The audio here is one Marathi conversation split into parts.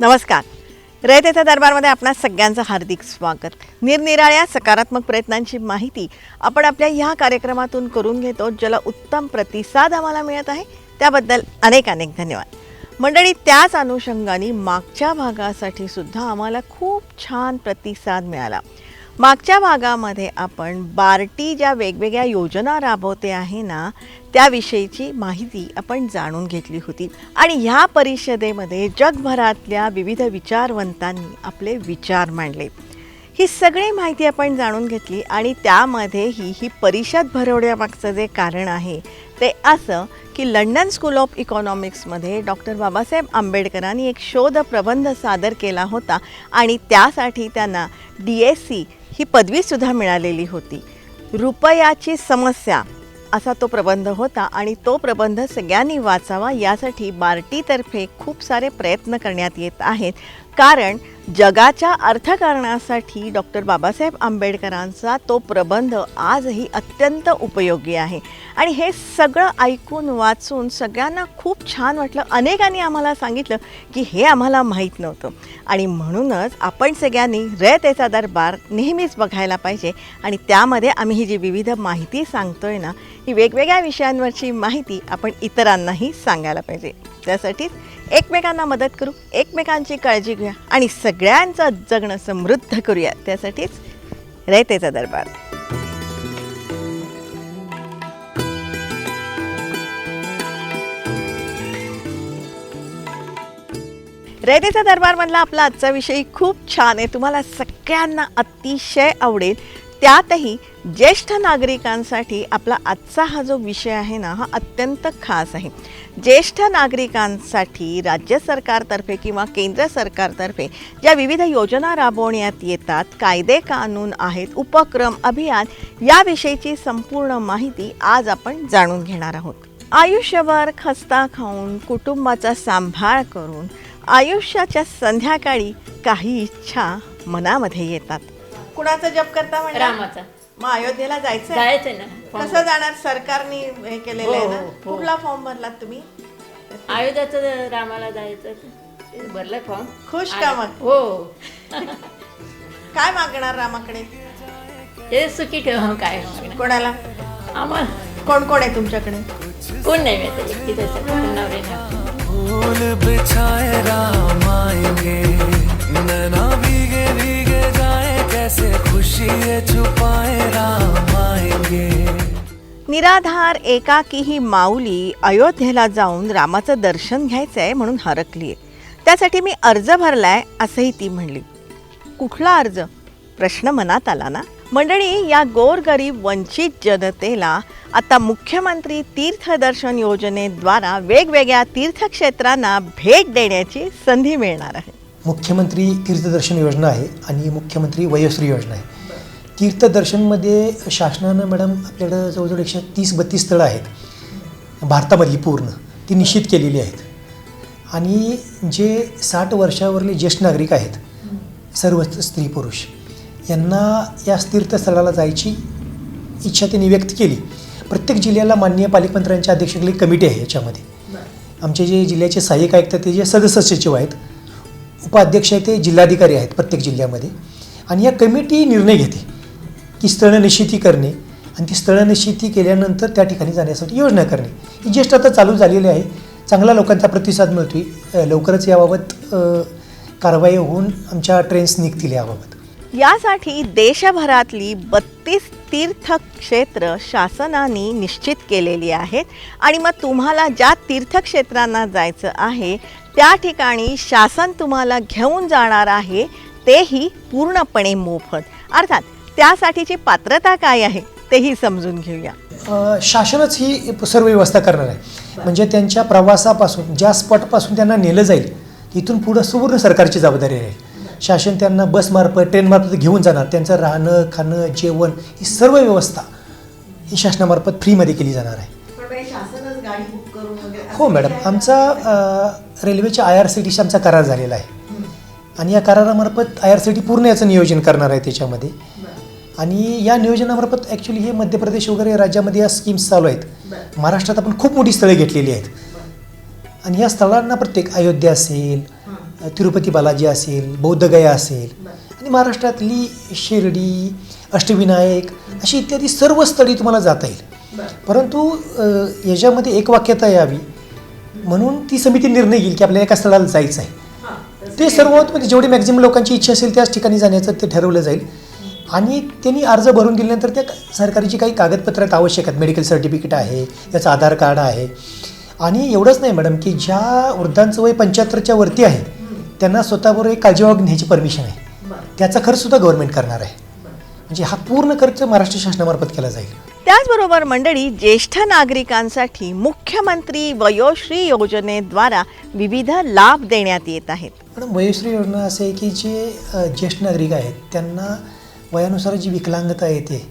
नमस्कार रयतेचा दरबारमध्ये आपणा सगळ्यांचं हार्दिक स्वागत. निरनिराळ्या सकारात्मक प्रयत्नांची माहिती आपण आपल्या ह्या कार्यक्रमातून करून घेतो ज्याला उत्तम प्रतिसाद आम्हाला मिळत आहे. त्याबद्दल अनेक अनेक धन्यवाद. मंडळी त्याच अनुषंगाने मागच्या भागासाठी सुद्धा आम्हाला खूप छान प्रतिसाद मिळाला. मागच्या भागामध्ये आपण बार्टी ज्या वेगवेगळ्या योजना राबवते आहे ना त्याविषयीची माहिती आपण जाणून घेतली होती. आणि ह्या परिषदेमध्ये जगभरातल्या विविध विचारवंतांनी आपले विचार मांडले. ही सगळी माहिती आपण जाणून घेतली आणि त्यामध्ये ही ही परिषद भरवण्यामागचं जे कारण आहे ते असं की लंडन स्कूल ऑफ इकॉनॉमिक्समध्ये डॉक्टर बाबासाहेब आंबेडकरांनी एक शोध प्रबंध सादर केला होता आणि त्यासाठी त्यांना डी एस सी ही पदवीसुद्धा मिळालेली होती. रुपयाची समस्या असा तो प्रबंध होता आणि तो प्रबंध सगळ्यांनी वाचावा यासाठी बार्टीतर्फे खूप सारे प्रयत्न करण्यात येत आहेत. कारण जगाच्या अर्थकारणासाठी डॉक्टर बाबासाहेब आंबेडकरांचा तो प्रबंध आजही अत्यंत उपयोगी आहे. आणि हे सगळं ऐकून वाचून सगळ्यांना खूप छान वाटलं. अनेकांनी आम्हाला सांगितलं की हे आम्हाला माहीत नव्हतं. आणि म्हणूनच आपण सगळ्यांनी रयतेचा दरबार नेहमीच बघायला पाहिजे. आणि त्यामध्ये आम्ही ही जी विविध माहिती सांगतोय ना ही वेगवेगळ्या विषयांवरची माहिती आपण इतरांनाही सांगायला पाहिजे. त्यासाठीच एकमेकांना मदत करू एकमेकांची काळजी घेऊया आणि सगळ्यांचं जगणं समृद्ध करूया. त्यासाठीच रयतेचा दरबार. रयतेचा दरबारमधला आपला आजचा विषय खूप छान आहे. तुम्हाला सगळ्यांना अतिशय आवडेल. त्यातही ज्येष्ठ नागरिकांसाठी आपला आजचा हा जो विषय आहे ना हा अत्यंत खास आहे. ज्येष्ठ नागरिकांसाठी राज्य सरकारतर्फे किंवा केंद्र सरकारतर्फे ज्या विविध योजना राबवण्यात येतात कायदे कानून आहेत उपक्रम अभियान याविषयीची संपूर्ण माहिती आज आपण जाणून घेणार आहोत. आयुष्यभर खस्ता खाऊन कुटुंबाचा सांभाळ करून आयुष्याच्या संध्याकाळी काही इच्छा मनामध्ये येतात. कुणाचा जप करता म्हणजे? रामाचा. मग अयोध्येला जायचं जायचं ना. कसं जाणार? सरकारने हे केलेलं आहे हो, ना? हो. कुठला फॉर्म भरलात तुम्ही? आयुधाचं रामाला जायचं ते भरलं फॉर्म? खुश का मग? हो. काय मागणार रामाकडे? ते सुखी ठेव काय. कोणाला? आम्हाला. कोण कोण आहे तुमच्याकडे? कोण नाही मिळत एकटीच असं नवरे नाही फूल बिछाए राम आएंगे नैना भीगे भीगे जाए कैसे खुशी ये आएंगे निराधार एकाकी ही माऊली अयोध्येला जाऊन रामाचं दर्शन घ्यायचं आहे म्हणून हरकली आहे त्यासाठी मी अर्ज भरलाय असंही ती म्हणली. कुठला अर्ज? प्रश्न मनात आला ना? मंडळी या गोरगरीब वंचित जनतेला आता मुख्यमंत्री तीर्थदर्शन योजनेद्वारा वेगवेगळ्या तीर्थक्षेत्रांना भेट देण्याची संधी मिळणार आहे. मुख्यमंत्री तीर्थदर्शन योजना आहे आणि मुख्यमंत्री वयोश्री योजना आहे. तीर्थदर्शनमध्ये शासनानं मॅडम आपल्याकडं जवळजवळ एकशे तीस बत्तीस स्थळं आहेत. भारतामधली पूर्ण. ती निश्चित केलेली आहेत. आणि जे साठ वर्षावरले ज्येष्ठ नागरिक आहेत सर्व स्त्री पुरुष यांना या तीर्थस्थळाला जायची इच्छा त्यांनी व्यक्त केली. प्रत्येक जिल्ह्याला माननीय पालकमंत्र्यांच्या अध्यक्षतेखाली कमिटी आहे याच्यामध्ये. आमचे जे जिल्ह्याचे सहाय्यक आयुक्त ते जे सदस्य सचिव आहेत उपाध्यक्ष आहे ते जिल्हाधिकारी आहेत प्रत्येक जिल्ह्यामध्ये. आणि या कमिटी निर्णय घेते. की स्थळनिश्चिती करणे आणि ती स्थळनिश्चिती केल्यानंतर त्या ठिकाणी जाण्यासाठी योजना करणे. ही ज्येष्ठ आता चालू झालेली आहे. चांगला लोकांचा प्रतिसाद मिळतोय. लवकरच याबाबत कारवाई होऊन आमच्या ट्रेन्स निघतील याबाबत. यासाठी देशभरातली बत्तीस तीर्थक्षेत्र शासनाने निश्चित केलेली आहेत. आणि मग तुम्हाला ज्या तीर्थक्षेत्रांना जायचं आहे त्या ठिकाणी शासन तुम्हाला घेऊन जाणार आहे तेही पूर्णपणे मोफत. अर्थात त्यासाठीची पात्रता काय आहे तेही समजून घेऊया. शासनच ही सर्व व्यवस्था करणार आहे. म्हणजे त्यांच्या प्रवासापासून ज्या स्पॉटपासून त्यांना नेलं जाईल तिथून पुढं सुवर्ण सरकारची जबाबदारी आहे. शासन त्यांना बसमार्फत ट्रेनमार्फत घेऊन जाणार. त्यांचं राहणं खाणं जेवण ही सर्व व्यवस्था ही शासनामार्फत फ्रीमध्ये केली जाणार आहे. शासनच गाडी बुक करून वगैरे हो मॅडम. आमचा रेल्वेच्या आय आर सी टीशी आमचा करार झालेला आहे. आणि या करारामार्फत आय आर सी टी पूर्ण याचं नियोजन करणार आहे त्याच्यामध्ये. आणि या नियोजनामार्फत ॲक्च्युली हे मध्य प्रदेश वगैरे राज्यामध्ये या स्कीम्स चालू आहेत. महाराष्ट्रात आपण खूप मोठी स्थळे घेतलेली आहेत. आणि या स्थळांना प्रत्येक अयोध्या असेल तिरुपती बालाजी असेल बौद्धगया असेल आणि महाराष्ट्रातली शिर्डी अष्टविनायक अशी इत्यादी सर्व स्थळी तुम्हाला जाता येईल. परंतु याच्यामध्ये एक वाक्यता यावी. म्हणून ती समिती निर्णय घेईल की आपल्याला एका स्थळाला जायचं आहे. ते सर्व म्हणजे जेवढी मॅक्झिमम लोकांची इच्छा असेल त्याच ठिकाणी जाण्याचं ते ठरवलं जाईल. आणि त्यांनी अर्ज भरून दिल्यानंतर त्या सरकारची काही कागदपत्रात आवश्यक आहेत. मेडिकल सर्टिफिकेट आहे त्याचं आधार कार्ड आहे. आणि एवढंच नाही मॅडम की ज्या वृद्धांचं वय पंच्याहत्तरच्या वरती आहे त्यांना स्वतःबरोबर एक काळजीवाग घेण्याची परमिशन आहे. त्याचा खर्चसुद्धा गव्हर्नमेंट करणार आहे. म्हणजे हा पूर्ण खर्च महाराष्ट्र शासनामार्फत केला जाईल. त्याचबरोबर मंडळी ज्येष्ठ नागरिकांसाठी मुख्यमंत्री वयोश्री योजनेद्वारा विविध लाभ देण्यात येत आहेत. पण वयोश्री योजना असं की जे ज्येष्ठ नागरिक आहेत त्यांना वयानुसार जी विकलांगता येते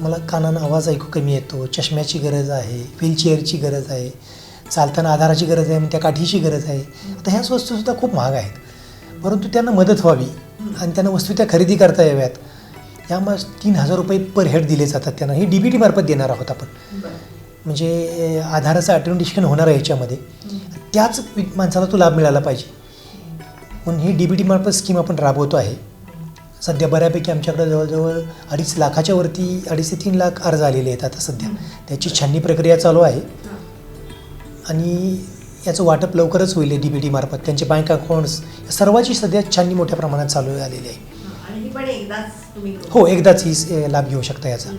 मला कानानं आवाज ऐकू कमी येतो चष्म्याची गरज आहे व्हीलचेअरची गरज आहे चालताना आधाराची गरज आहे मग त्या काठीची गरज आहे. आता ह्या वस्तूसुद्धा खूप महाग आहेत. परंतु त्यांना मदत व्हावी आणि त्यांना वस्तू त्या खरेदी करता याव्यात. यामुळे तीन हजार रुपये पर हेड दिले जातात त्यांना. हे डी बी टी मार्फत देणार आहोत आपण. म्हणजे आधाराचं अटेंडिशन होणार आहे याच्यामध्ये. त्याच माणसाला तो लाभ मिळाला पाहिजे. म्हणून ही डी बी टीमार्फत स्कीम आपण राबवतो आहे. सध्या बऱ्यापैकी आमच्याकडे जवळजवळ अडीच लाखाच्या वरती अडीच ते तीन लाख अर्ज आलेले आहेत आता सध्या. त्याची छाननी प्रक्रिया चालू आहे. आणि याचं वाटप लवकरच होईल डी बी टी मार्फत. त्यांचे बँक अकाउंट्स सर्वाची सध्या छाननी मोठ्या प्रमाणात चालू झालेली आहे. ही एकदाच तुम्ही हो लाभ घेऊ शकता याचा.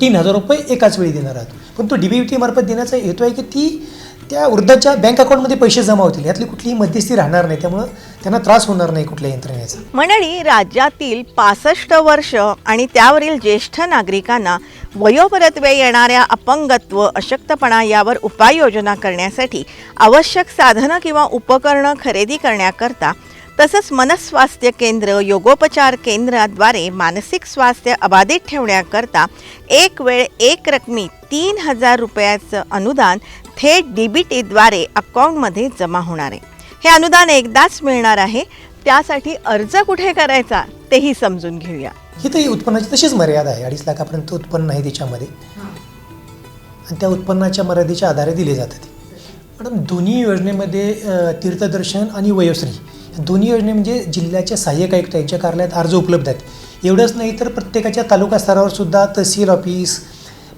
तीन हजार. रुपये. एकाच वेळी देणार आहात. पण तो डी बी टी मार्फत देण्याचा हेतू आहे की ती त्या वृद्धाच्या बँक अकाउंटमध्ये पैसे जमा होतील. यातली कुठलीही मध्यस्थी राहणार नाही. त्यामुळं त्यांना त्रास होणार नाही कुठल्या यंत्रणेचा. मंडळी राज्यातील पासष्ट वर्ष आणि त्यावरील ज्येष्ठ नागरिकांना वयोपरत्वे येणाऱ्या अपंगत्व अशक्तपणा यावर उपाययोजना करण्यासाठी आवश्यक साधनं किंवा उपकरणं खरेदी करण्याकरता तसंच मनस्वास्थ्य केंद्र योगोपचार केंद्राद्वारे मानसिक स्वास्थ्य अबाधित ठेवण्याकरता एक वेळ एक रकमी तीन हजार रुपयाचं अनुदान थेट डीबीटीद्वारे अकाउंटमध्ये जमा होणार आहे. हे अनुदान एकदाच मिळणार आहे. त्यासाठी अर्ज कुठे करायचा तेही समजून घेऊया. ही तरी उत्पन्नाची तशीच मर्यादा आहे. अडीच लाखापर्यंत उत्पन्न आहे त्याच्यामध्ये आणि त्या उत्पन्नाच्या मर्यादेच्या आधारे दिले जातात ते. मॅडम दोन्ही योजनेमध्ये तीर्थदर्शन आणि वयोश्री दोन्ही योजने म्हणजे जिल्ह्याच्या सहाय्यक आयुक्त यांच्या कार्यालयात अर्ज उपलब्ध आहेत. एवढंच नाही तर प्रत्येकाच्या तालुका स्तरावर सुद्धा तहसील ऑफिस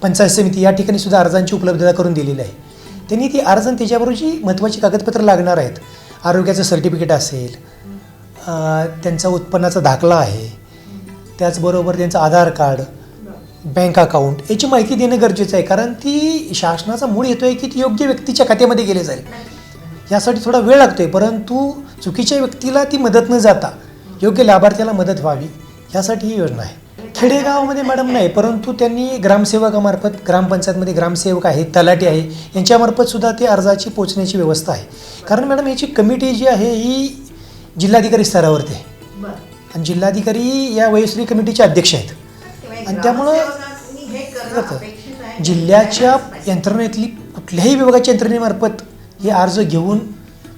पंचायत समिती या ठिकाणी सुद्धा अर्जांची उपलब्धता करून दिलेली आहे. त्यांनी ती अर्ज आणि त्याच्याबरोबर जी महत्त्वाची कागदपत्रं लागणार आहेत आरोग्याचं सर्टिफिकेट असेल त्यांचा उत्पन्नाचा दाखला आहे त्याचबरोबर त्यांचं आधार कार्ड बँक अकाउंट याची माहिती देणं गरजेचं आहे. कारण ती शासनाचा मूळ येतो आहे की ती योग्य व्यक्तीच्या खात्यामध्ये गेले जाईल. यासाठी थोडा वेळ लागतो आहे परंतु चुकीच्या व्यक्तीला ती मदत न जाता योग्य लाभार्थ्याला मदत व्हावी यासाठी ही योजना आहे. खेडेगावामध्ये मॅडम नाही परंतु त्यांनी ग्रामसेवकामार्फत ग्रामपंचायतमध्ये ग्रामसेवक आहे तलाठी आहे यांच्यामार्फत सुद्धा ते अर्जाची पोचण्याची व्यवस्था आहे. कारण मॅडम याची कमिटी जी आहे ही जिल्हाधिकारी स्तरावरती आहे आणि जिल्हाधिकारी या वयोश्री कमिटीचे अध्यक्ष आहेत. आणि त्यामुळं. जिल्ह्याच्या यंत्रणेतली कुठल्याही विभागाच्या यंत्रणेमार्फत हे अर्ज घेऊन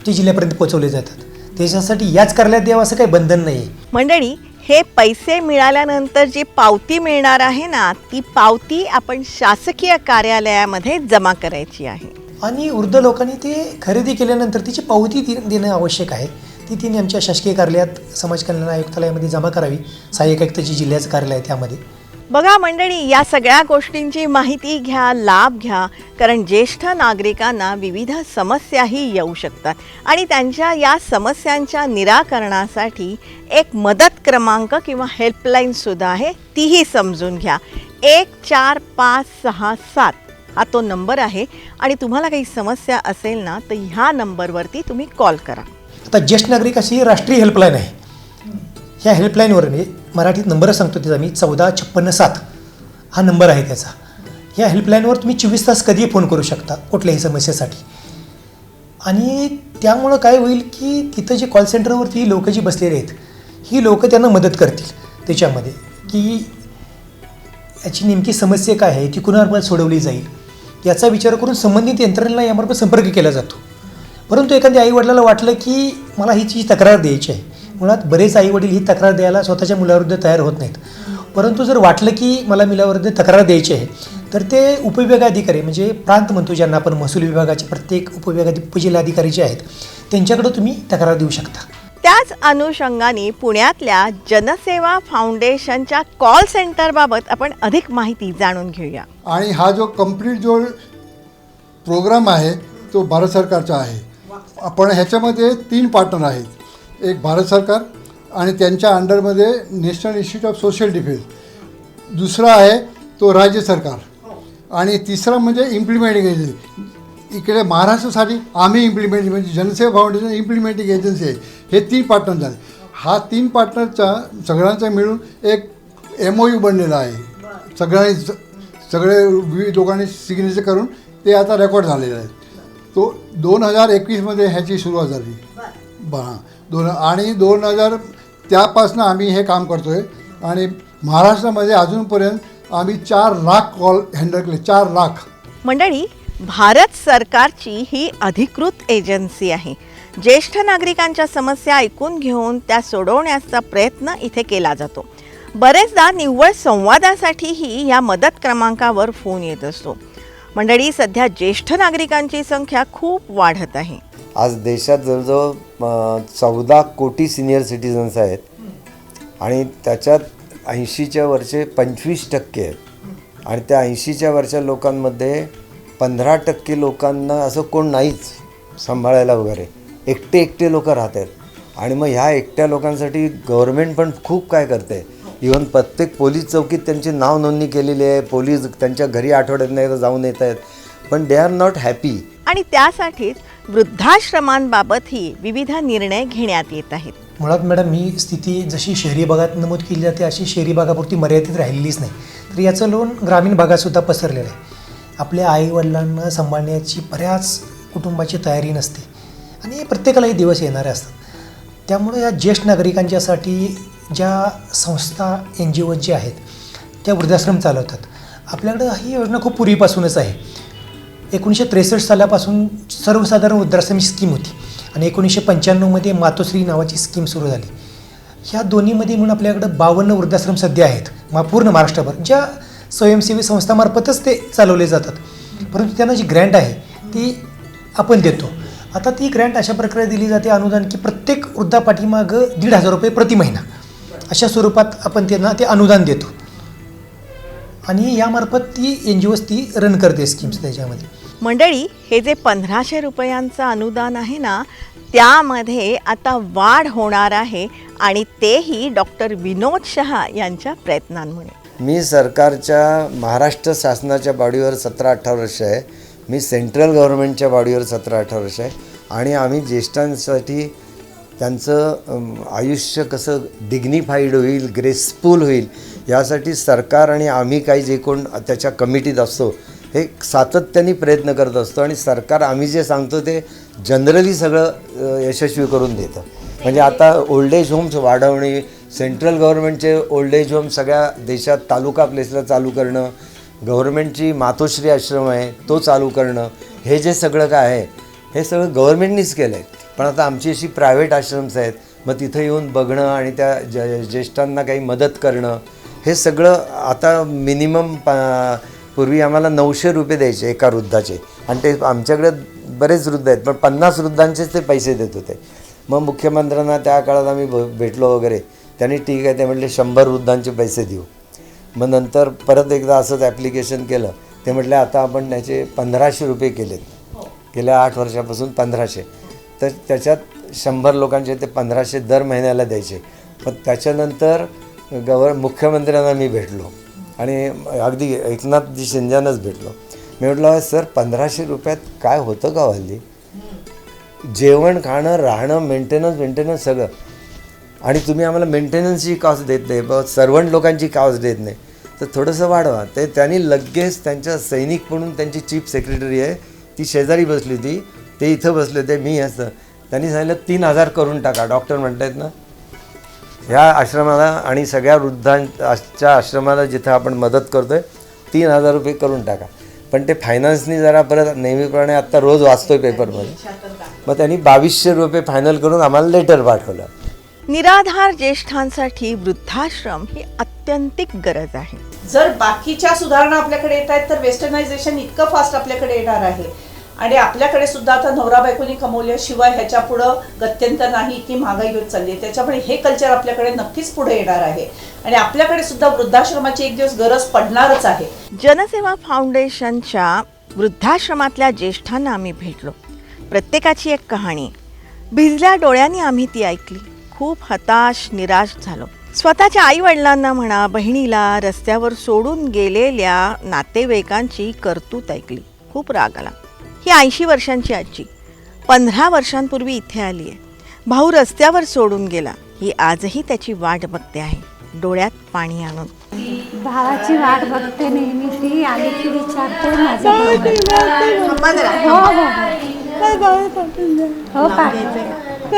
ते जिल्ह्यापर्यंत पोहोचवले जातात. त्याच्यासाठी याच कार्यालयात द्यावं असं काही बंधन नाही आहे मंडळी हे पैसे मिळाल्यानंतर जी पावती मिळणार आहे ना ती पावती आपण शासकीय कार्यालयामध्ये जमा करायची आहे. आणि वृद्ध लोकांनी ते खरेदी केल्यानंतर तिची पावती ती देणं आवश्यक आहे. ती तिने आमच्या शासकीय कार्यालयात समाज कल्याण आयुक्तालयामध्ये जमा करावी. सहाय्यक आयुक्त जिल्ह्याचं कार्यालय आहे त्यामध्ये. बघा मंडळी या सगळ्या गोष्टींची माहिती घ्या लाभ घ्या कारण ज्येष्ठ नागरिकांना विविध समस्याही येऊ शकतात. आणि त्यांच्या या समस्यांच्या निराकरणासाठी एक मदत क्रमांक किंवा हेल्पलाईनसुद्धा आहे तीही समजून घ्या. एक चार पाच सहा सात हा तो नंबर आहे. आणि तुम्हाला काही समस्या असेल ना तर ह्या नंबरवरती तुम्ही कॉल करा. आता ज्येष्ठ नागरिक अशी राष्ट्रीय हेल्पलाईन आहे. ह्या हेल्पलाईनवर मराठीत नंबर सांगतो त्याचा मी चौदा छप्पन्न सात. हा नंबर आहे त्याचा. या हेल्पलाईनवर तुम्ही चोवीस तास कधीही फोन करू शकता कुठल्याही समस्येसाठी. आणि त्यामुळं काय होईल की तिथं जे कॉल सेंटरवरती लोकं जी बसलेली आहेत ही लोकं त्यांना मदत करतील त्याच्यामध्ये. की याची नेमकी समस्या काय आहे ती कुणामार्फत सोडवली जाईल याचा विचार करून संबंधित यंत्रणेला यामार्फत संपर्क केला जातो. परंतु एखाद्या आईवडिलाला वाटलं की मला हिची तक्रार द्यायची आहे मुळात बरेच आईवडील ही तक्रार द्यायला स्वतःच्या मुलाविरुद्ध तयार होत नाहीत. परंतु जर वाटलं की मला मुलाविरुद्ध तक्रार द्यायची आहे तर ते उपविभागाधिकारी म्हणजे प्रांत म्हणतो ज्यांना आपण महसूल विभागाचे प्रत्येक उपविभागाधी उपजिल्हाधिकारी जे आहेत त्यांच्याकडे तुम्ही तक्रार देऊ शकता. त्याच अनुषंगाने पुण्यातल्या जनसेवा फाउंडेशनच्या कॉल सेंटरबाबत आपण अधिक माहिती जाणून घेऊया. आणि हा जो कंप्लीट जो प्रोग्राम आहे तो भारत सरकारचा आहे. आपण ह्याच्यामध्ये तीन पार्टनर आहेत. एक भारत सरकार आणि त्यांच्या अंडरमध्ये National Institute of Social Defence दुसरा आहे तो राज्य सरकार. आणि तिसरा म्हणजे इम्प्लिमेंटिंग एजन्सी इकडे महाराष्ट्रासाठी आम्ही इम्प्लिमेंट म्हणजे जनसेवा फाउंडेशन इम्प्लिमेंटिंग एजन्सी आहे. हे तीन पार्टनर झाले. हा तीन पार्टनरचा सगळ्यांचा मिळून एक एम ओ यू बनलेला आहे. सगळ्यांनी स- सगळे विविध लोकांनी सिग्नेचर करून ते आता रेकॉर्ड झालेलं आहे. तो दोन हजार एकवीसमध्ये ह्याची सुरुवात झाली. बा दोन आणि दोन हजार त्यापासनं आम्ही हे काम करतो आहे आणि महाराष्ट्रामध्ये अजूनपर्यंत आम्ही चार लाख कॉल हँडल केले. चार लाख. मंडळी भारत सरकारची ही अधिकृत एजन्सी आहे. ज्येष्ठ नागरिकांच्या समस्या ऐकून घेऊन त्या सोडवण्याचा प्रयत्न इथे केला जातो. बरेचदा निव्वळ संवादासाठीही या मदत क्रमांकावर फोन येत असतो. मंडळी सध्या ज्येष्ठ नागरिकांची संख्या खूप वाढत आहे. आज देशात जवळजवळ चौदा कोटी सिनियर सिटीजन्स आहेत. आणि त्याच्यात ऐंशीच्या वरचे पंचवीस टक्के आहेत. आणि त्या ऐंशीच्या वरच्या लोकांमध्ये पंधरा टक्के लोकांना असं कोण नाहीच सांभाळायला वगैरे. एकटे एकटे लोक राहत आहेत आणि मग ह्या एकट्या लोकांसाठी गव्हर्मेंट पण खूप काय करते. इवन प्रत्येक पोलीस चौकीत त्यांची नाव नोंदणी केलेली आहे. पोलीस त्यांच्या घरी आठवड्यात एकदा जाऊन येत आहेत. पण दे आर नॉट हॅपी आणि त्यासाठीच वृद्धाश्रमांबाबतही विविध निर्णय घेण्यात येत आहेत. मुळात मॅडम ही स्थिती जशी शहरी भागात नमूद केली जाते अशी शहरी भागापुरती मर्यादित राहिलेलीच नाही. तर याचं लोन ग्रामीण भागातसुद्धा पसरलेलं आहे. आपल्या आईवडिलांना सांभाळण्याची बऱ्याच कुटुंबाची तयारी नसते. आणि प्रत्येकालाही दिवस येणारे असतात. त्यामुळे या ज्येष्ठ नागरिकांच्यासाठी ज्या संस्था एन जी ओ जे आहेत त्या वृद्धाश्रम चालवतात. आपल्याकडं ही योजना खूप पूर्वीपासूनच आहे. एकोणीसशे त्रेसष्ट सालापासून सर्वसाधारण वृद्धाश्रम ही स्कीम होती आणि एकोणीसशे पंच्याण्णवमध्ये मातोश्री नावाची स्कीम सुरू झाली. ह्या दोन्हीमध्ये म्हणून आपल्याकडं बावन्न वृद्धाश्रम सध्या आहेत मा पूर्ण महाराष्ट्रभर ज्या स्वयंसेवी संस्थामार्फतच ते चालवले जातात. परंतु त्यांना जी ग्रँट आहे ती आपण देतो. आता ती ग्रँट अशा प्रकारे दिली जाते अनुदान की प्रत्येक वृद्धापाठीमागं दीड हजार रुपये प्रति महिना. अशा स्वरूपात आपण त्यांना ते अनुदान देतो. आणि यामार्फत ती एन जी ओज ती रन करते स्कीम्स त्याच्यामध्ये. मंडळी हे जे पंधराशे रुपयांचं अनुदान आहे ना त्यामध्ये आता वाढ होणार आहे आणि तेही डॉक्टर विनोद शहा यांच्या प्रयत्नांमुळे. मी सरकारच्या महाराष्ट्र शासनाच्या बॉडीवर सतरा अठरा वर्ष आहे. मी सेंट्रल गव्हर्नमेंटच्या बॉडीवर सतरा अठरा वर्ष आहे. आणि आम्ही ज्येष्ठांसाठी त्यांचं आयुष्य कसं डिग्निफाईड होईल ग्रेसफुल होईल यासाठी सरकार आणि आम्ही काही जे कोण त्याच्या कमिटीत असतो हे सातत्याने प्रयत्न करत असतो आणि सरकार आम्ही जे सांगतो ते जनरली सगळं यशस्वी करून देतं. म्हणजे आता ओल्ड एज होम्स वाढवणे सेंट्रल गव्हर्नमेंटचे ओल्ड एज होम सगळ्या देशात तालुका प्लेसला चालू करणं गव्हर्नमेंटची मातोश्री आश्रम आहे तो चालू करणं हे जे सगळं काय आहे हे सगळं गव्हर्नमेंटनीच केलं आहे पण आता आमची अशी प्रायव्हेट आश्रम्स आहेत. मग तिथं येऊन बघणं आणि त्या ज ज्येष्ठांना काही मदत करणं हे सगळं आता मिनिमम पा पूर्वी आम्हाला नऊशे रुपये द्यायचे एका वृद्धाचे. आणि ते आमच्याकडे बरेच वृद्ध आहेत पण पन्नास वृद्धांचेच ते पैसे देत होते. मग मुख्यमंत्र्यांना त्या काळात आम्ही भ- भेटलो वगैरे. त्यांनी ठीक आहे ते म्हटले शंभर वृद्धांचे पैसे देऊ. मग नंतर परत एकदा असंच ॲप्लिकेशन केलं. ते म्हटले आता आपण त्याचे पंधराशे रुपये केलेत. गेल्या आठ वर्षापासून पंधराशे. तर त्याच्यात शंभर लोकांचे ते पंधराशे दर महिन्याला द्यायचे. पण त्याच्यानंतर गव्हर मुख्यमंत्र्यांना मी भेटलो आणि अगदी एकनाथजी शिंद्यांनाच भेटलो. मी म्हटलं सर पंधराशे रुपयात काय होतं का हल्ली? जेवण खाणं राहणं मेंटेनन्स मेंटेनन्स सगळं. आणि तुम्ही आम्हाला मेंटेनन्सची कॉस्ट देत नाही ब सर्वंट लोकांची कॉस्ट देत नाही. तर थोडंसं वाढवा. ते त्यांनी लगेच त्यांच्या सैनिक म्हणून त्यांची चीफ सेक्रेटरी आहे ती शेजारी बसली होती. ते इथं बसले होते मी असं. त्यांनी सांगितलं तीन हजार करून टाका. डॉक्टर म्हणतायत ना ह्या आश्रमाला आणि सगळ्या वृद्धांच्या आश्रमाला जिथं आपण मदत करतो आहे तीन हजार रुपये करून टाका. पण ते फायनान्सनी जरा परत नेहमीप्रमाणे आत्ता रोज वाचतोय पेपरमध्ये. मग त्यांनी बावीसशे रुपये फायनल करून आम्हाला लेटर पाठवलं. निराधार ज्येष्ठांसाठी वृद्धाश्रम ही अत्यंतिक गरज आहे. जर बाकीच्या सुधारणा आपल्याकडे येत आहेत तर वेस्टर्नायझेशन इतकं फास्ट आपल्याकडे येणार आहे. आणि आपल्याकडे सुद्धा आता नवरा बायकोनी कमवल्याशिवाय ह्याच्या पुढं गत्यंतर नाही इतकी महागाई होत चालली आहे. त्याच्यामुळे हे कल्चर आपल्याकडे नक्कीच पुढे येणार आहे. आणि आपल्याकडे सुद्धा वृद्धाश्रमाची एक दिवस गरज पडणारच आहे. जनसेवा फाउंडेशनच्या वृद्धाश्रमातल्या ज्येष्ठांना आम्ही भेटलो. प्रत्येकाची एक कहाणी. भिजल्या डोळ्यांनी आम्ही ती ऐकली. खूप हताश निराश झालो. स्वतःच्या आई वडिलांना म्हणा बहिणीला रस्त्यावर सोडून गेलेल्या नातेवाईकांची कर्तूत ऐकली. खूप राग आला. ही ऐंशी वर्षांची आजी. पंधरा वर्षांपूर्वी इथे आली आहे. भाऊ रस्त्यावर सोडून गेला. ही आजही त्याची वाट बघते आहे. डोळ्यात पाणी आणून. भावाची वाट बघते नेहमी ती आली की विचारते हो हो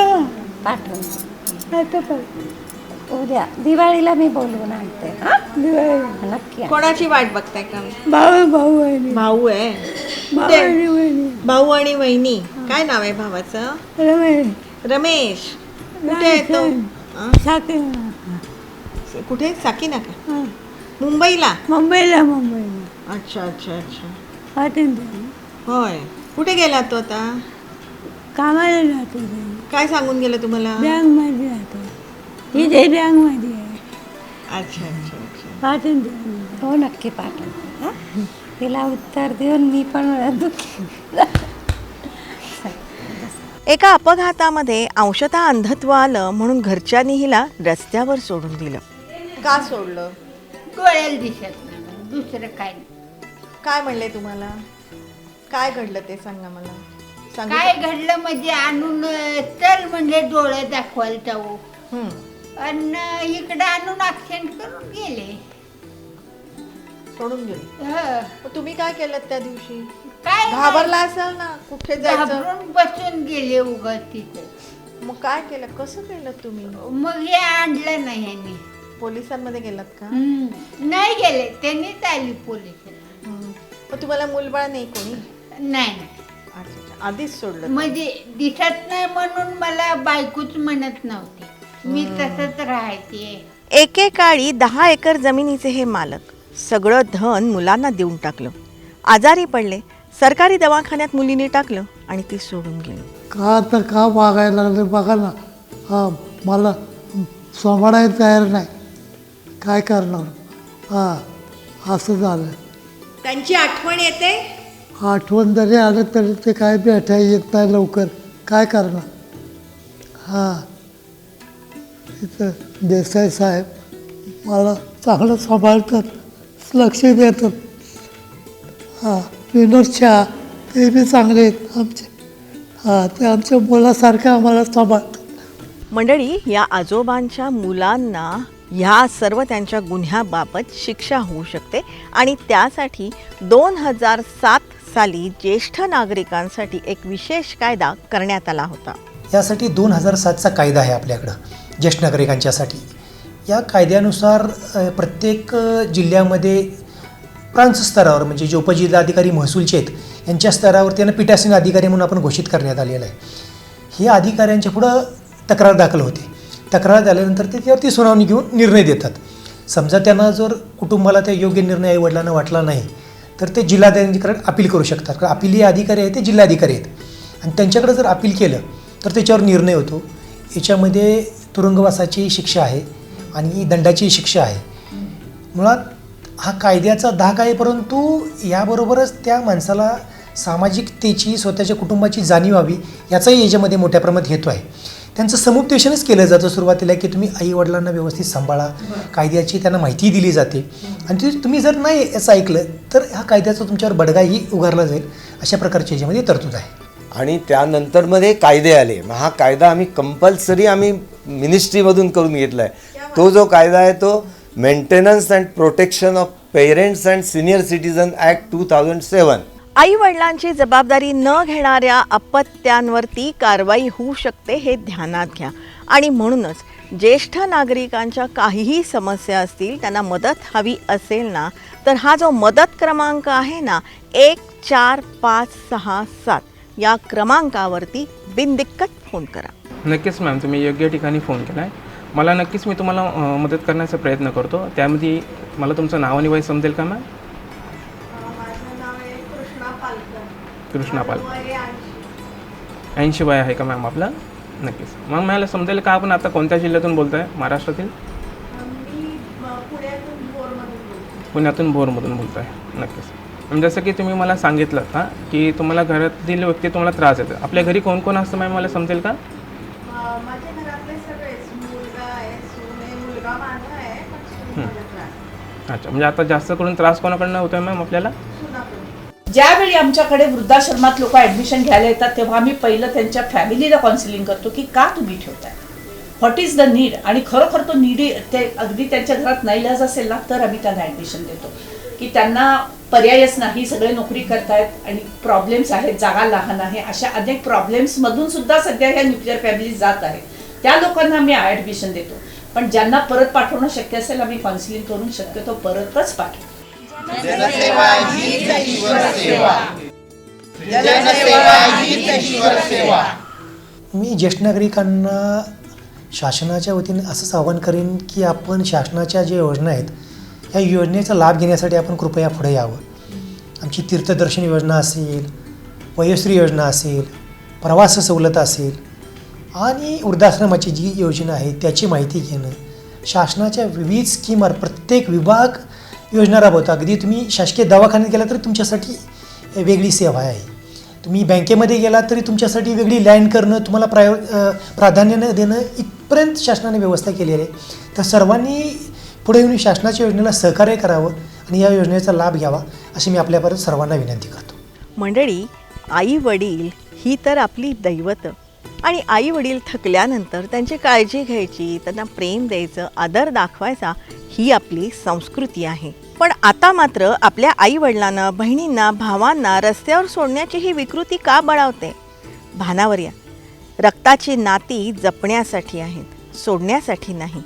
हो. पाठवून उद्या. दिवाळीला मी बोलवून आणते. हा? नक्की आण. कोणाची वाट बघताय का? भाऊ भाऊ आहे भाऊ आहे? भाऊ आणि वहिनी. काय नाव आहे भावाचं? रमेश. कुठे आहे तो? अं? कुठे? साकी का मुंबईला? मुंबईला मुंबईला. अच्छा अच्छा अच्छा. होय. कुठे गेला तो आता? कामाला जातो काय सांगून गेलं तुम्हाला? बँकमध्ये जातो. इथे बँकमध्ये आहे. अच्छा अच्छा अच्छा. पाठवून हो नक्की पाठवते हा? तिला उत्तर देऊन मी पण दुःखी. एका अपघातामध्ये अंशतः अंधत्व आलं म्हणून घरच्यांनी हिला रस्त्यावर सोडून दिलं. का सोडलं? डोळ्याला दिसत नाही दुसरं काय नाही. काय म्हणले तुम्हाला? काय घडलं ते सांगा मला. सांगू काय घडलं म्हणजे आणून अं, चल म्हणजे डोळे दाखवायला जाऊ. हं. आणि इकडे आणून ऍक्सिडेंट करून गेले. सोडून गेले? हं. मग तुम्ही काय केलं त्या दिवशी? काय घाबरला असाल ना? कुठे. जायचं? घाबरून बसून गेले उगत तिथे. मग काय केलं? कसं केलं तुम्ही? मग हे आणलं नाही ह्यांनी. पोलिसांमध्ये गेलात का. नाही गेले. त्यांनीच आली पोलीस. मग तुम्हाला मूलबाळ नाही कोणी? नाही नाही. अच्छा अच्छा. आधीच सोडलं. म्हणजे दिसत नाही म्हणून मला बायकोच म्हणत नव्हती. मी तसंच राहायचे एकेकाळी दहा एकर जमिनीचे हे मालक सगळं धन मुलांना देऊन टाकलं. आजारी पडले सरकारी दवाखान्यात मुलीने टाकलं आणि ती सोडून गेली. का तर का वागायला लागले? बघा ना हा मला सांभाळायला तयार नाही. काय करणार? हां असं झालं. त्यांची आठवण येते? आठवण जरी आलं तरी ते काय भेटायला येत नाही लवकर. काय करणार? हां. तिथं देसाई साहेब मला चांगलं सांभाळतात लक्ष देतात. हां विनोद शहा ते बी चांगले आहेत आमचे. हां ते आमच्या मुलासारखं आम्हाला सांभाळतात. मंडळी या आजोबांच्या मुलांना ह्या सर्व त्यांच्या गुन्ह्याबाबत शिक्षा होऊ शकते आणि त्यासाठी दोन हजार सात साली ज्येष्ठ नागरिकांसाठी एक विशेष कायदा करण्यात आला होता. यासाठी दोन हजार सातचा कायदा आहे आपल्याकडं. ज्येष्ठ नागरिकांच्यासाठी. या कायद्यानुसार प्रत्येक जिल्ह्यामध्ये प्रांत स्तरावर म्हणजे जे उपजिल्हाधिकारी महसूलचे आहेत यांच्या स्तरावर त्यांना पीठासीन अधिकारी म्हणून आपण घोषित करण्यात आलेलं आहे. हे अधिकाऱ्यांच्या पुढं तक्रार दाखल होते. तक्रार झाल्यानंतर ते त्यावरती सुनावणी घेऊन निर्णय देतात. समजा त्यांना जर कुटुंबाला त्या योग्य निर्णय आई वडिलांना वाटला नाही तर ते जिल्हाधिकाऱ्यांकडे अपील करू शकतात. कारण अपील अधिकारी आहेत ते जिल्हाधिकारी आहेत. आणि त्यांच्याकडे जर अपील केलं तर त्याच्यावर निर्णय होतो. याच्यामध्ये तुरुंगवासाची शिक्षा आहे आणि दंडाची शिक्षा आहे. मुळात हा कायद्याचा धाक आहे परंतु याबरोबरच त्या माणसाला सामाजिकतेची स्वतःच्या कुटुंबाची जाणीव व्हावी याचाही याच्यामध्ये मोठ्या प्रमाणात हेतू आहे. त्यांचं समुपदेशनच केलं जातं सुरुवातीला की तुम्ही आई वडिलांना व्यवस्थित सांभाळा कायद्याची त्यांना माहिती दिली जाते. आणि ती तुम्ही जर नाही याचं ऐकलं तर हा कायद्याचा तुमच्यावर बडगाही उगारला जाईल अशा प्रकारची याच्यामध्ये तरतूद आहे. आणि त्यानंतरमध्ये कायदे आले. मग हा कायदा आम्ही कंपल्सरी आम्ही मिनिस्ट्रीमधून करून घेतला आहे तो जो कायदा आहे तो maintenance and protection of parents and senior citizen act two thousand seven आई वडिलांची जबाबदारी न घेणाऱ्या अपत्यांवरती कारवाई होऊ शकते हे ध्यानात घ्या. आणि म्हणूनच ज्येष्ठ नागरिकांच्या काहीही समस्या असतील त्यांना मदत हवी असेल ना तर हा जो मदत क्रमांक आहे ना एक चार पाच सहा सात. या क्रमांकावरती बिनदिक्कत फोन करा. नक्कीच मॅम तुम्ही योग्य ठिकाणी फोन केला आहे मला नक्कीच मी तुम्हाला अ, मदत करण्याचा प्रयत्न करतो. त्यामध्ये मला तुमचं नाव आणि वय समजेल का मॅम? कृष्णा पाल ऐंशी वय आहे का मॅम आपलं? नक्कीच. मग मला समजेल का आपण आता कोणत्या जिल्ह्यातून बोलत आहे महाराष्ट्रातील पुण्यातून भोरमधून बोलत आहे नक्कीच. जसं की तुम्ही मला सांगितलं का की तुम्हाला घरातील व्यक्ती तुम्हाला त्रास देतात. आपल्या घरी कोण कोण असतं मॅम मला समजेल का? माझ्या घरातले सगळेच मुलगा आहे सून आहे मुलगा माझा आहे पण सून माझा त्रास अच्छा म्हणजे आता जास्त करून त्रास कोणाकडनं होतोय मॅम आपल्याला? ज्यावेळी आमच्याकडे वृद्धाश्रमात लोक ऍडमिशन घ्यायला येतात तेव्हा आम्ही पहिलं त्यांच्या फॅमिलीला काउन्सिलिंग करतो की का तुम्ही ठेवताय? व्हॉट इज द नीड आणि खरोखर तो नीडी ते अगदी त्यांच्या घरात नाईलाज असेल ना तर आम्ही त्यांना ऍडमिशन देतो. की त्यांना पर्यायच नाही सगळे नोकरी करतायत आणि प्रॉब्लेम्स आहेत जागा लहान आहे अशा अनेक प्रॉब्लेम्स मधून सुद्धा सध्या ह्या न्यूक्लिअर फॅमिली जात आहेत. त्या लोकांना आम्ही ऍडमिशन देतो. पण ज्यांना परत पाठवणं शक्य असेल आम्ही काउन्सिलिंग करून शक्यतो परतच पाठवतो मी ज्येष्ठ नागरिकांना शासनाच्या वतीने असंच आवाहन करेन की आपण शासनाच्या ज्या योजना आहेत या योजनेचा लाभ घेण्यासाठी आपण कृपया पुढे यावं. आमची तीर्थदर्शन योजना असेल वयोश्री योजना असेल प्रवास सवलत असेल आणि वृद्धाश्रमाची जी योजना आहे त्याची माहिती घेणं. शासनाच्या विविध स्कीमवर प्रत्येक विभाग योजना राबवता. अगदी तुम्ही शासकीय दवाखान्यात गेला तर तुमच्यासाठी वेगळी सेवा आहे. तुम्ही बँकेमध्ये गेला तरी तुमच्यासाठी वेगळी लँड करणं तुम्हाला प्राय प्राधान्यानं प्राधान्य न देणं इथपर्यंत शासनाने व्यवस्था केलेली आहे. तर सर्वांनी पुढे येऊन शासनाच्या योजनेला सहकार्य करावं आणि या योजनेचा लाभ घ्यावा अशी मी आपल्यापर्यंत सर्वांना विनंती करतो. मंडळी आई वडील ही तर आपली दैवत आणि आई वडील थकल्यानंतर त्यांची काळजी घ्यायची त्यांना प्रेम द्यायचं आदर दाखवायचा ही आपली संस्कृती आहे. पण आता मात्र आपल्या आई वडिलांना बहिणींना भावांना रस्त्यावर सोडण्याची ही विकृती का बळावते? भानावर या. रक्ताची नाती जपण्यासाठी आहेत सोडण्यासाठी नाही.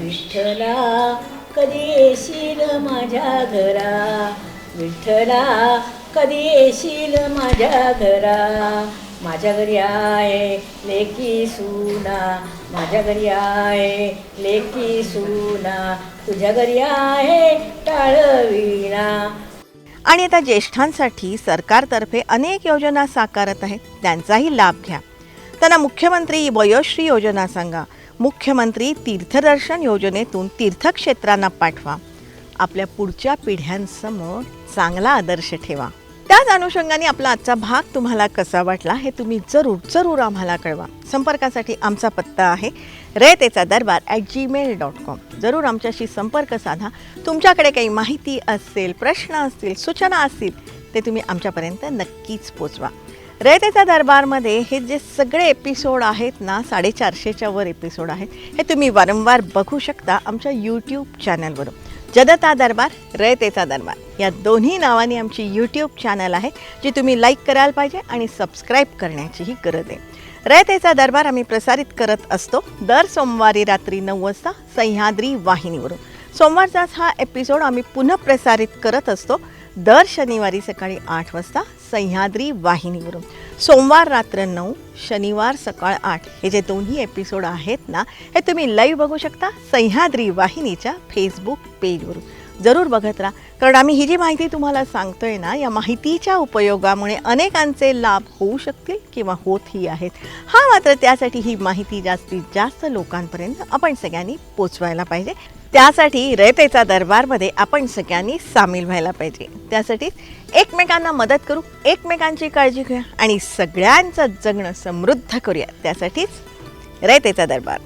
विठ्ठला कधी येशील माझ्या घरा? विठ्ठला कधी येशील माझ्या घरा? माझ्या घरी आहे लेकी सुना. माझ्या घरी आहे लेकी सुना. तुझ्या घरी आहे टाळविणा. आणि आता ज्येष्ठांसाठी सरकारतर्फे अनेक योजना साकारत आहेत. त्यांचाही लाभ घ्या. त्यांना मुख्यमंत्री वयोश्री योजना सांगा. मुख्यमंत्री तीर्थदर्शन योजनेतून तीर्थक्षेत्रांना पाठवा. आपल्या पुढच्या पिढ्यांसमोर चांगला आदर्श ठेवा. त्याच अनुषंगाने आपला आजचा भाग तुम्हाला कसा वाटला हे तुम्ही जरूर जरूर आम्हाला कळवा. संपर्कासाठी आमचा पत्ता आहे रयतेचा दरबार ॲट जीमेल डॉट कॉम जरूर आमच्याशी संपर्क साधा. तुमच्याकडे काही माहिती असेल प्रश्न असतील सूचना असतील ते तुम्ही आमच्यापर्यंत नक्कीच पोचवा. रयतेचा दरबारमध्ये हे जे सगळे एपिसोड आहेत ना साडेचारशेच्या वर एपिसोड आहेत हे तुम्ही वारंवार बघू शकता आमच्या यूट्यूब चॅनलवरून जदता दरबार रयतेचा दरबार. या दोन्ही नावाने आमची यूट्यूब चॅनल आहे जी तुम्ही लाईक करायला पाहिजे आणि सबस्क्राईब करण्याचीही गरज आहे. रयतेचा दरबार आम्ही प्रसारित करत असतो दर सोमवारी रात्री नऊ वाजता सह्याद्री वाहिनीवरून. सोमवारचाच हा एपिसोड आम्ही पुन्हा प्रसारित करत असतो दर शनिवारी सकाळी आठ वाजता सह्याद्री वाहिनीवरून. सोमवार रात्र नऊ शनिवार सकाळ आठ हे जे दोन्ही एपिसोड आहेत ना हे तुम्ही लाईव्ह बघू शकता सह्याद्री वाहिनीच्या फेसबुक पेजवरून जरूर बघत राहा. कारण आम्ही ही जी माहिती तुम्हाला सांगतोय ना या माहितीच्या उपयोगामुळे अनेकांचे लाभ होऊ शकतील किंवा होतही आहेत. हा मात्र त्यासाठी ही माहिती जास्तीत जास्त लोकांपर्यंत आपण सगळ्यांनी पोचवायला पाहिजे. त्यासाठी रयतेचा दरबारमध्ये आपण सगळ्यांनी सामील व्हायला पाहिजे. त्यासाठी एकमेकांना मदत करू एकमेकांची काळजी घेऊया आणि सगळ्यांचं जगणं समृद्ध करूया. त्यासाठीच रयतेचा दरबार.